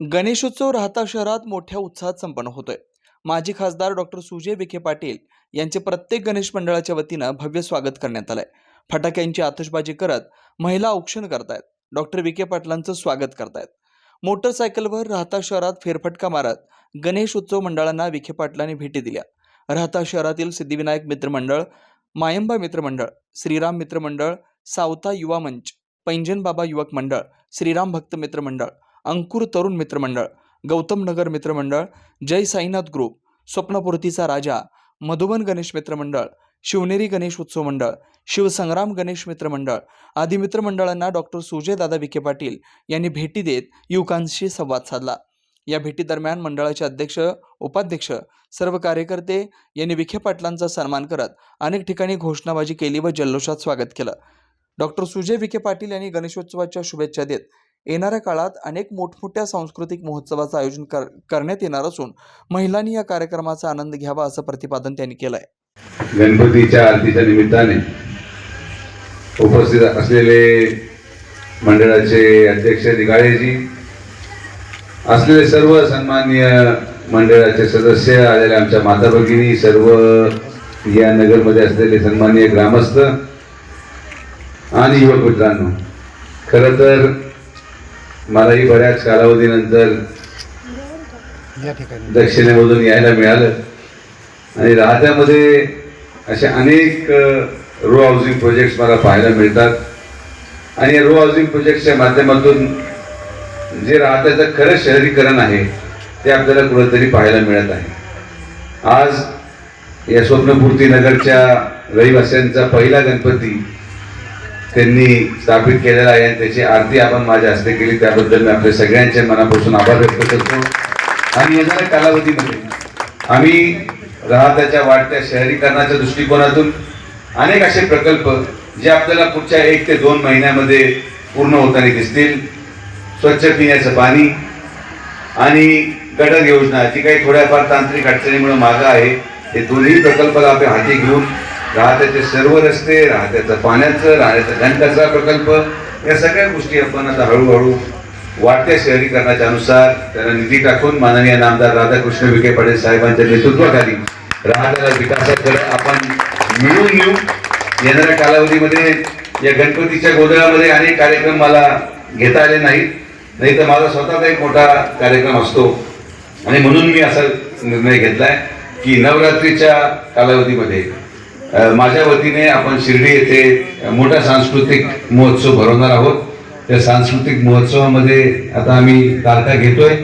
गणेशोत्सव राहता शहरात मोठ्या उत्साहात संपन्न होतोय. माजी खासदार डॉक्टर सुजय विखे पाटील यांचे प्रत्येक गणेश मंडळाच्या वतीनं भव्य स्वागत करण्यात आलंय. फटाक्यांची आतषबाजी करत महिला औक्षण करतायत. डॉक्टर विखे पाटलांचं स्वागत करतायत. मोटरसायकलवर राहता शहरात फेरफटका मारत गणेश उत्सव मंडळांना विखे पाटलांनी भेटी दिल्या. राहता शहरातील सिद्धिविनायक मित्रमंडळ मायंबा मित्रमंडळ श्रीराम मित्रमंडळ सावता युवा मंच पैंजन बाबा युवक मंडळ श्रीराम भक्त मित्रमंडळ अंकुर तरुण मित्रमंडळ गौतम नगर मित्रमंडळ जय साईनाथ ग्रुप स्वप्नपूर्तीचा राजा मधुबन गणेश मित्रमंडळ शिवनेरी गणेश उत्सव मंडळ शिवसंग्राम गणेश मित्रमंडळ आदी मित्रमंडळांना डॉक्टर सुजयदादा विखे पाटील यांनी भेटी देत युवकांशी संवाद साधला. या भेटीदरम्यान मंडळाचे अध्यक्ष उपाध्यक्ष सर्व कार्यकर्ते यांनी विखे पाटलांचा सन्मान करत अनेक ठिकाणी घोषणाबाजी केली व जल्लोषात स्वागत केलं. डॉक्टर सुजय विखे पाटील यांनी गणेशोत्सवाच्या शुभेच्छा देत येणाऱ्या काळात अनेक मोठमोठ्या सांस्कृतिक महोत्सवाचं आयोजन कर करण्यात येणार असून महिलांनी या कार्यक्रमाचा आनंद घ्यावा असं प्रतिपादन त्यांनी केलं आहे गणपतीच्या आरतीच्या निमित्ताने उपस्थित असलेले मंडळाचे अध्यक्ष दिगाळेजी असलेले सर्व सन्माननीय मंडळाचे सदस्य आलेले आमच्या माता भगिनी सर्व या नगरमध्ये असलेले सन्माननीय ग्रामस्थ आणि युवक मित्रांनो खरं तर मलाही बऱ्याच कालावधीनंतर दक्षिणेमधून यायला मिळालं. आणि राहत्यामध्ये असे अनेक रो हाऊसिंग प्रोजेक्ट्स मला पाहायला मिळतात. आणि या रो हाऊसिंग प्रोजेक्टच्या माध्यमातून जे राहत्याचं खरं शहरीकरण आहे ते आपल्याला कुठंतरी पाहायला मिळत आहे. आज या स्वप्नपूर्ती नगरच्या रहिवाशांचा पहिला गणपती त्यांनी स्थापित केलेला आहे. आणि त्याची आरती आपण माझ्या हस्ते केली. त्याबद्दल मी आपल्या सगळ्यांच्या मनापासून आभार व्यक्त करतो. आणि येणाऱ्या कालावधीमध्ये आम्ही राहत्याच्या वाढत्या शहरीकरणाच्या दृष्टिकोनातून अनेक असे प्रकल्प जे आपल्याला पुढच्या एक ते दोन महिन्यामध्ये पूर्ण होताना दिसतील. स्वच्छ पिण्याचं पाणी आणि गडर योजना जी काही थोड्याफार तांत्रिक अडचणीमुळे मागं आहे हे दोन्ही प्रकल्पाला आपण हाती घेऊन राहत्याचे सर्व रस्ते राहत्याचं पाण्याचं राहण्याचा घनकचरा प्रकल्प या सगळ्या गोष्टी आपण आता हळूहळू वाढत्या शहरीकरणाच्या अनुसार त्यांना निधी टाकून माननीय नामदार राधाकृष्ण विखे पाटील साहेबांच्या नेतृत्वाखाली राहत्याला विकासाकडे आपण मिळून येऊ. येणाऱ्या कालावधीमध्ये या गणपतीच्या गोंधळामध्ये अनेक कार्यक्रम मला घेता आले नाहीत. नाही तर माझा स्वतःचा एक मोठा कार्यक्रम असतो. आणि म्हणून मी असा निर्णय घेतला आहे की नवरात्रीच्या कालावधीमध्ये माझ्या वतीने आपण शिर्डी येथे मोठा सांस्कृतिक महोत्सव भरवणार आहोत. त्या सांस्कृतिक महोत्सवामध्ये आता आम्ही तारखा घेतोय.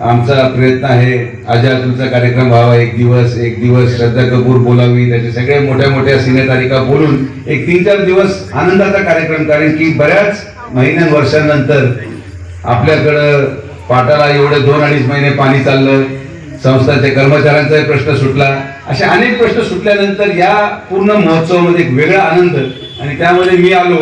आमचा प्रयत्न आहे आजातूचा कार्यक्रम व्हावा एक दिवस एक दिवस श्रद्धा कपूर बोलावी त्याचे सगळे मोठ्या मोठ्या सिनेतारिका बोलून एक तीन चार दिवस आनंदाचा कार्यक्रम कारण की बऱ्याच महिन्यां वर्षांनंतर आपल्याकडं पाटाला एवढं दोन अडीच महिने पाणी चाललं संस्थाच्या कर्मचाऱ्यांचाही प्रश्न सुटला. असे अनेक प्रश्न सुटल्यानंतर या पूर्ण महोत्सवामध्ये एक वेगळा आनंद आणि त्यामध्ये मी आलो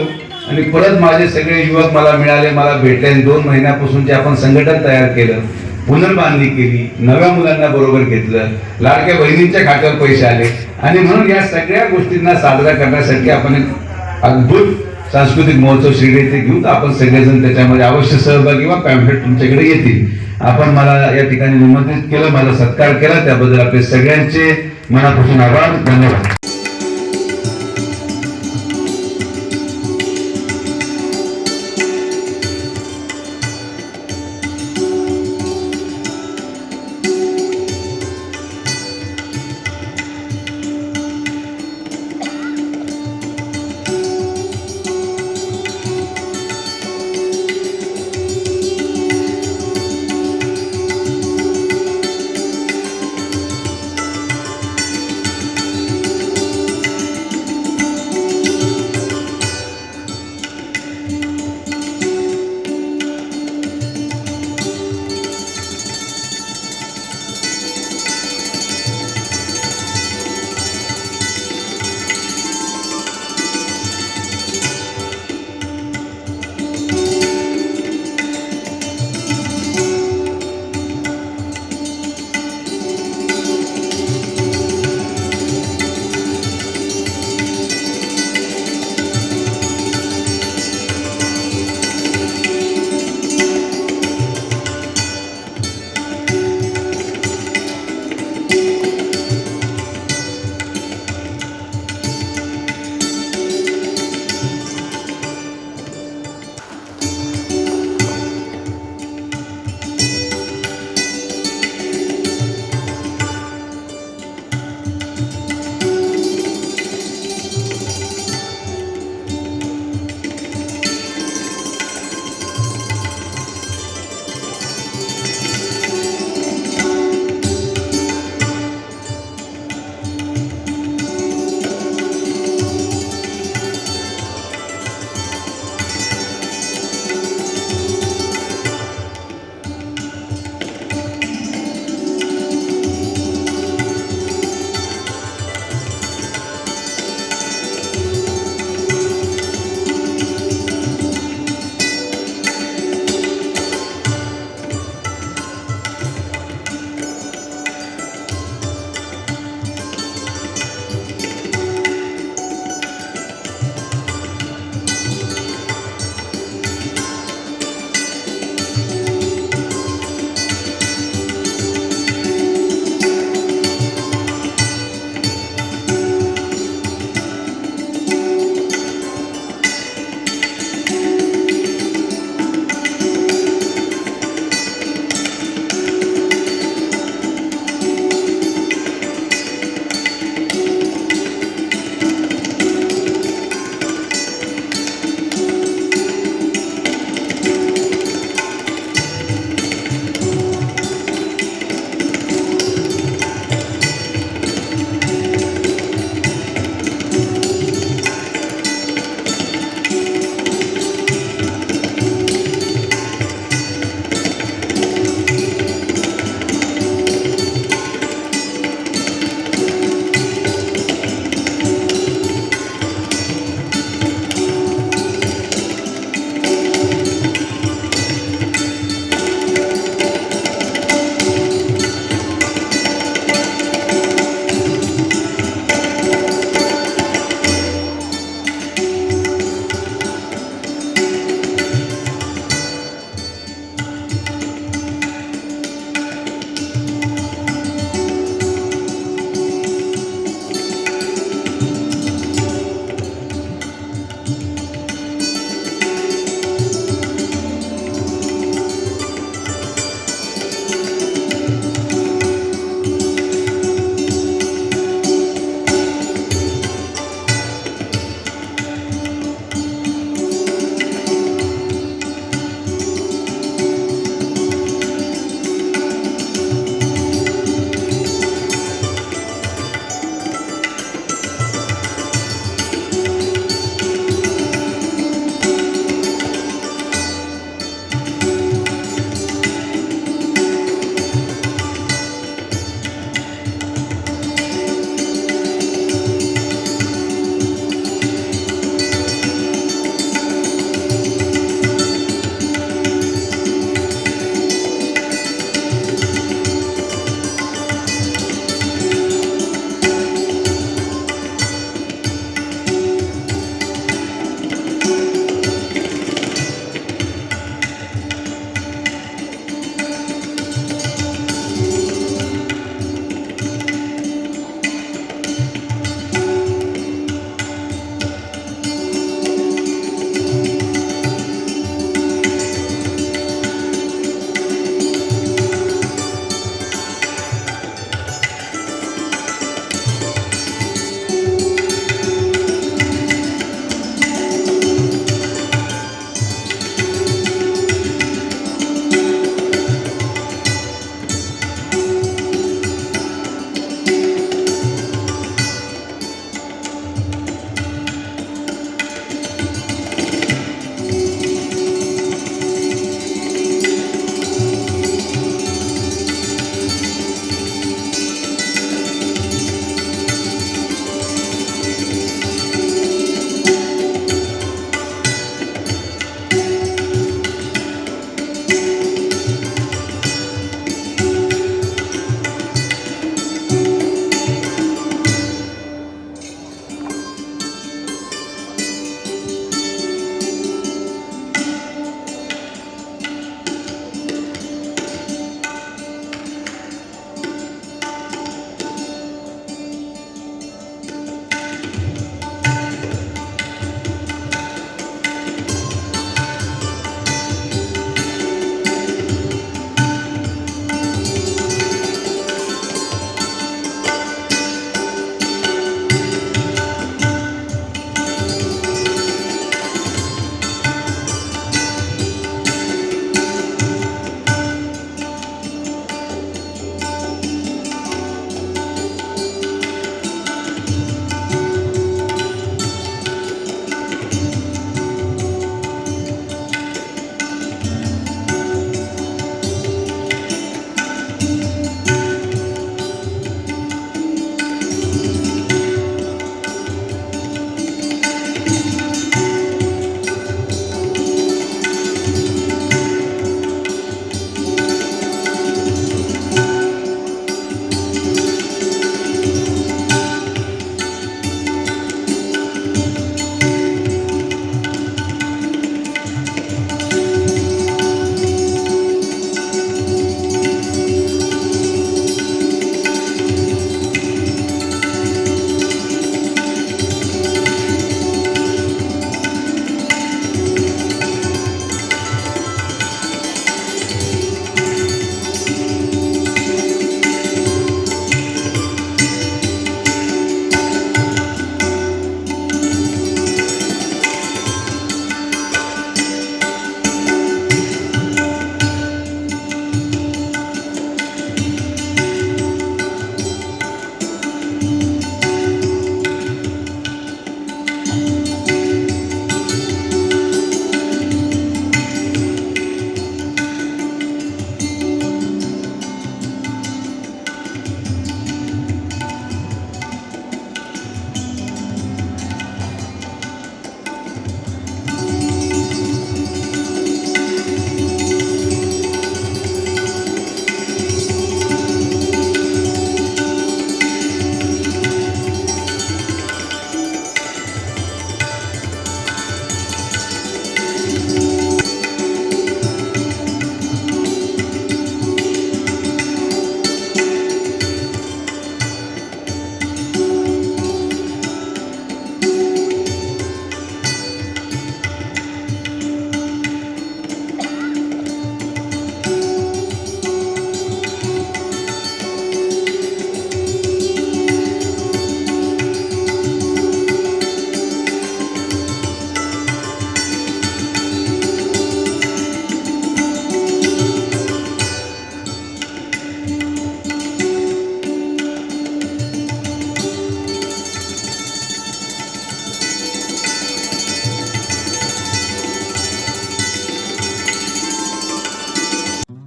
आणि परत माझे सगळे युवक मला मिळाले मला भेटले आणि दोन महिन्यापासून जे आपण संघटन तयार केलं पुनर्बांधणी केली नव्या मुलांना बरोबर घेतलं लाडक्या बहिणींच्या खात्यावर पैसे आले आणि म्हणून या सगळ्या गोष्टींना साजरा करण्यासाठी आपण एक अद्भुत सांस्कृतिक महोत्सव शिर्डी येथे घेऊ तर आपण सगळेजण त्याच्यामध्ये अवश्य सहभागी व्हा पॅम्पलेट तुमच्याकडे येतील. आपण मला या ठिकाणी निमंत्रित केलं मला सत्कार केला. त्याबद्दल आपले सगळ्यांचे मनापासून आभार. धन्यवाद.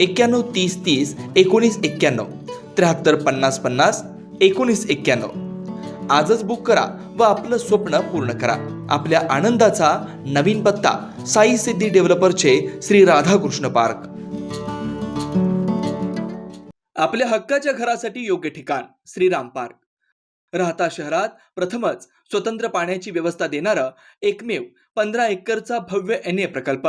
एक्क्याण्णव तीस तीस एकोणीस एक्क्याण्णव त्र्याहत्तर पन्नास पन्नास एकोणीस एक्क्याण्णव आजच बुक करा व आपलं स्वप्न पूर्ण करा. आपल्या आनंदाचा नवीन पत्ता साई सिद्धी डेव्हलपरचे श्री राधाकृष्ण पार्क. आपल्या हक्काच्या घरासाठी योग्य ठिकाण श्रीराम पार्क. राहता शहरात प्रथमच स्वतंत्र पाण्याची व्यवस्था देणारं एकमेव पंधरा एकरचा भव्य एन ए प्रकल्प.